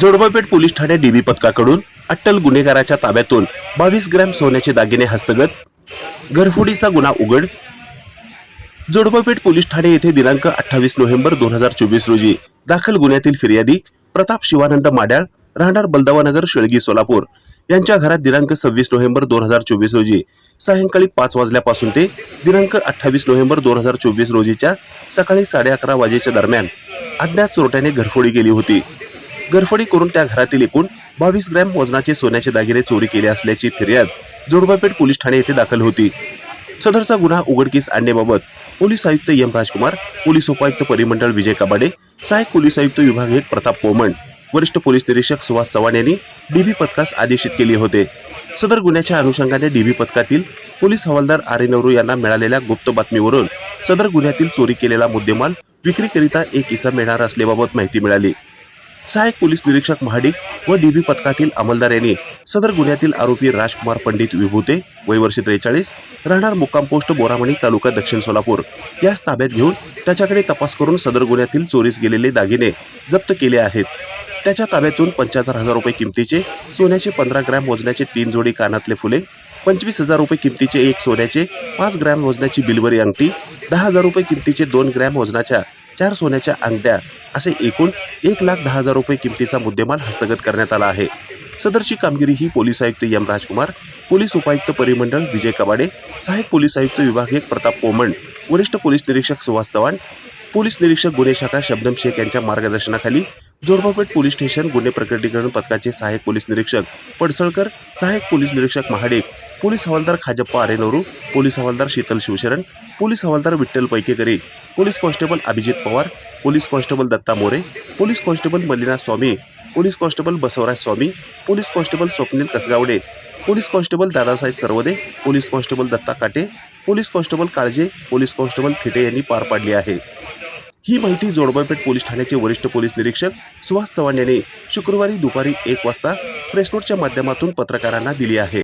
जोडबापेठ police ठाणे DB पथकाकडून अट्टल गुन्हेगाराच्या ताब्यातून बावीस ग्रॅम सोन्याचे दागिने हस्तगत घरफोडीचा गुन्हा उघड. जोडबापेठ पोलीस ठाणे येथे दिनांक अठ्ठावीस नोव्हेंबर दोन हजार चोवीस रोजी दाखल गुन्ह्यातील फिर्यादी प्रताप शिवानंद माड्याळ राहणार बलदावानगर शेळगी सोलापूर यांच्या घरात दिनांक सव्वीस नोव्हेंबर दोन हजार चोवीस रोजी सायंकाळी पाच वाजल्यापासून ते दिनांक अठ्ठावीस नोव्हेंबर दोन हजार चोवीस रोजीच्या सकाळी साडे अकरा वाजेच्या दरम्यान अज्ञात चोरट्याने घरफोडी केली होती. गरफडी करून त्या घरातील एकूण बावीस ग्रॅम वजनाचे सोन्याचे दागिने चोरी केले असल्याची फिर्याद जोडबापेठ पोलीस ठाणे येथे दाखल होती. सदरचा गुन्हा उघडकीस आणण्याबाबत पोलीस आयुक्त एम राजकुमार पोलीस उपायुक्त परिमंडळ विजय कबाडे सहाय्यक पोलीस आयुक्त विभाग एक प्रताप पोमण वरिष्ठ पोलीस निरीक्षक सुभाष चव्हाण यांनी डीबी पथकास आदेशित केले होते. सदर गुन्ह्याच्या अनुषंगाने डीबी पथकातील पोलीस हवालदार आरे नवरू यांना मिळालेल्या गुप्त बातमीवरून सदर गुन्ह्यातील चोरी केलेला मुद्देमाल विक्रीकरिता एक इसम मिळणार असल्याबाबत माहिती मिळाली. सहाय्यक पोलीस निरीक्षक महाडिक व डीबी पथकातील अंमलदार यांनी सदर गुन्ह्यातील आरोपी राजकुमार पंडित विभूते वयवर्ष त्रेचाळीस राहणार मुक्काम पोस्ट बोरामणी तालुका दक्षिण सोलापूर यास ताब्यात घेऊन त्याच्याकडे तपास करून सदर गुन्ह्यातील चोरीस गेलेले दागिने जप्त केले आहेत. त्याच्या ताब्यातून पंच्याहत्तर हजार रुपये किमतीचे सोन्याचे पंधरा ग्रॅम वजनाचे तीन जोडी कानातले फुले पंचवीस हजार रुपये किमतीचे एक सोन्याचे पाच ग्रॅम वजनाची बिलवरी अंगठी दहा हजार रुपये किमतीचे दोन ग्रॅम वजनाच्या चार सोन्याच्या अंगठ्या असे एकूण एक लाख दहा हजार रुपये किमतीचा मुद्देमाल हस्तगत करण्यात आला आहे. सदरची कामगिरी ही पोलीस आयुक्त एम राजकुमार पोलीस उपायुक्त परिमंडळ विजय कबाडे सहाय्यक पोलीस आयुक्त विभाग एक प्रताप पोमण वरिष्ठ पोलीस निरीक्षक सुहास चव्हाण पोलीस निरीक्षक गुन्हे शाखा शबनम शेख यांच्या मार्गदर्शनाखाली जोडबापेठ पोलीस स्टेशन गुन्हे प्रकटीकरण पथकाचे सहाय्यक पोलीस निरीक्षक पडसळकर सहाय्यक पोलीस निरीक्षक महाडेक पोलीस हवालदार खाजप्पा आरेनोरू पोलीस हवालदार शीतल शिवशरण पोलीस हवालदार Vitthal Paikekare police constable Abhijit Pawar police constable Datta More police constable Mallinath Swami police constable Basavraj Swami police constable Swapnil Kasgawade police constable Dadasaheb Sarvade police constable Datta Kate police constable Kalje police constable Thite यांनी पार पाडली आहे. ही माहिती जोडबापेठ police ठाण्याचे वरिष्ठ police निरीक्षक सुहास चव्हाण यांनी शुक्रवारी दुपारी एक वाजता प्रेसनोटच्या माध्यमातून पत्रकारांना दिली आहे.